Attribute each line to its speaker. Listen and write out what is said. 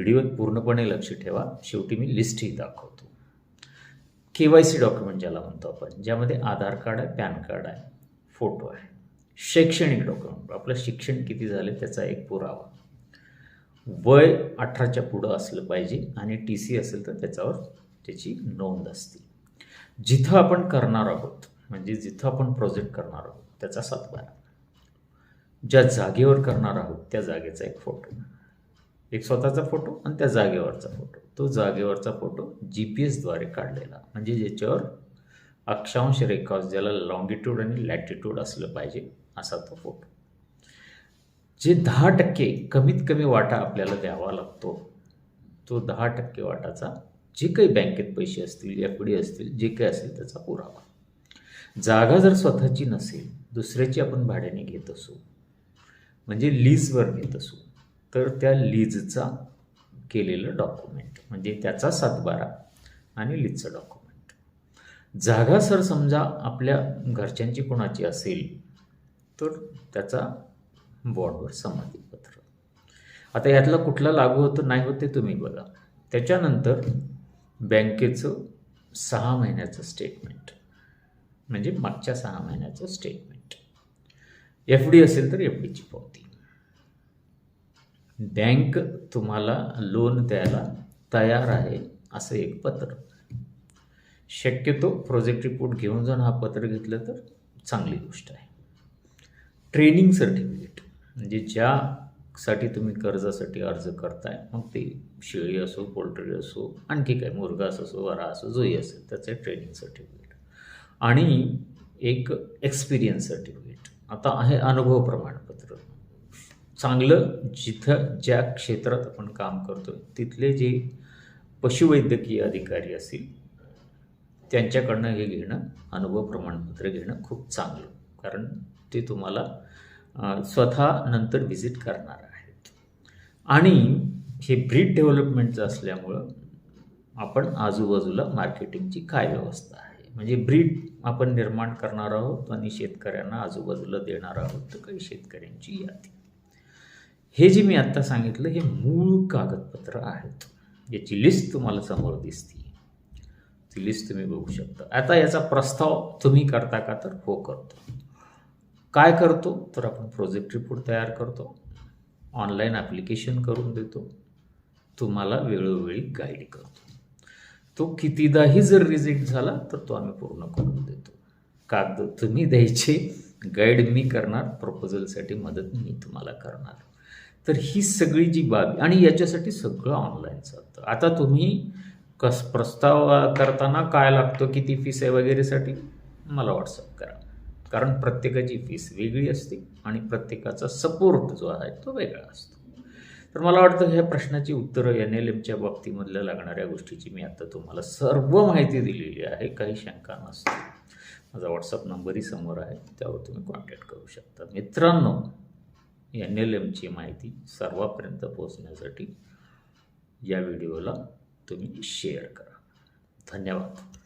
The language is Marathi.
Speaker 1: व्हिडिओत पूर्णपणे लक्ष ठेवा. शेवटी मी लिस्टही दाखवतो. के वाय सी डॉक्युमेंट ज्याला म्हणतो आपण ज्यामध्ये आधार कार्ड आहे पॅन कार्ड आहे फोटो आहे. शैक्षणिक डॉक्युमेंट आपलं शिक्षण किती झाले त्याचा एक पुरावा. वय अठराच्या पुढं असलं पाहिजे आणि टी सी असेल तर त्याच्यावर त्याची नोंद असते. जिथं आपण करणार आहोत म्हणजे जिथं आपण प्रोजेक्ट करणार आहोत त्याचा सातबारा ज्या जागेवर करणार आहोत त्या जागेचा एक फोटो एक स्वतःचा फोटो आणि त्या जागेवरचा फोटो. तो जागेवरचा फोटो जी पी एसद्वारे काढलेला. म्हणजे ज्याच्यावर अक्षांश रेखा ज्याला लॉंगिट्यूड आणि लॅटिट्यूड असलं पाहिजे असा तो फोटो. जे दहा टक्के कमीत कमी वाटा आपल्याला द्यावा लागतो तो दहा टक्के वाटाचा जे काही बँकेत पैसे असतील एफ डी असतील जे काही असेल त्याचा पुरावा. जागा जर स्वतःची नसेल दुसऱ्याची आपण भाड्याने घेत असू म्हणजे लीजवर घेत असू तर त्या लीजचा केलेलं डॉक्युमेंट म्हणजे त्याचा सातबारा आणि लीजचं डॉक्युमेंट जागा सर समजा आपल्या घरच्यांची कोणाची असेल तर त्याचा बॉर्डवर संमतीपत्र. आता यातला कुठला लागू होतं नाही होते तुम्ही बघा. त्याच्यानंतर बँकेचं सहा महिन्याचं स्टेटमेंट म्हणजे मागच्या सहा महिन्याचं स्टेटमेंट एफ डी असेल तर एफ डीची पावती. बँक तुम्हाला लोन द्यायला तयार आहे असं एक पत्र. शक्यतो प्रोजेक्ट रिपोर्ट घेऊन जाऊन हा पत्र घेतलं तर चांगली गोष्ट आहे. ट्रेनिंग सर्टिफिकेट म्हणजे ज्यासाठी तुम्ही कर्जासाठी अर्ज करताय मग ते शेळी असो पोल्ट्री असो आणखी काय मुरगास असो वरा असो जोही असेल त्याचं ट्रेनिंग सर्टिफिकेट आणि एक एक्सपिरियन्स सर्टिफिकेट आता आहे अनुभव प्रमाणपत्र. चांगलं जिथं ज्या क्षेत्रात आपण काम करतो तिथले जे पशुवैद्यकीय अधिकारी असतील त्यांच्याकडनं हे घेणं अनुभव प्रमाणपत्र घेणं खूप चांगलं. कारण ते तुम्हाला स्वतः नंतर व्हिजिट करणार आहेत. आणि हे ब्रीड डेव्हलपमेंटचं असल्यामुळं आपण आजूबाजूला मार्केटिंगची काय व्यवस्था आहे? म्हणजे ब्रीड आपण निर्माण करणार आहोत आणि शेतकऱ्यांना आजूबाजूला देणार आहोत तर काही शेतकऱ्यांची यादी. हे जे मी आत्ता सांगितलं हे मूळ कागदपत्र आहेत. याची लिस्ट तुम्हाला समोर दिसते ती लिस्ट तुम्ही बघू शकता. आता याचा प्रस्ताव तुम्ही करता का तर हो करतो. काय करतो? तर आपण प्रोजेक्ट रिपोर्ट तयार करतो. ऑनलाईन ॲप्लिकेशन करून देतो. तुम्हाला वेळोवेळी गाईड करतो. तो कितीदाही जर रिजेक्ट झाला तर तो आम्ही पूर्ण करून देतो. कागद तुम्ही द्यायचे. गाईड मी करणार. प्रपोजलसाठी मदत मी तुम्हाला करणार. तर ही सगळी जी बाब आणि याच्यासाठी सगळं ऑनलाईन चालतं आता तुम्ही कस प्रस्ताव करताना काय लागतं किती फीस आहे वगैरेसाठी? मला व्हॉट्सअप करा. कारण प्रत्येकाची फीस वेगळी असते आणि प्रत्येकाचा सपोर्ट जो आहे तो वेगळा असतो. तर मला वाटतं ह्या प्रश्नाची उत्तरं एन एल एमच्या बाबतीमधल्या लागणाऱ्या गोष्टीची मी आता तुम्हाला सर्व माहिती दिलेली आहे काही शंका नसते माझा व्हॉट्सअप नंबरही समोर आहे त्यावर तुम्ही कॉन्टॅक्ट करू शकता. मित्रांनो एन एल एमची माहिती सर्वांपर्यंत पोहोचण्यासाठी या व्हिडिओला तुम्ही शेअर करा. धन्यवाद.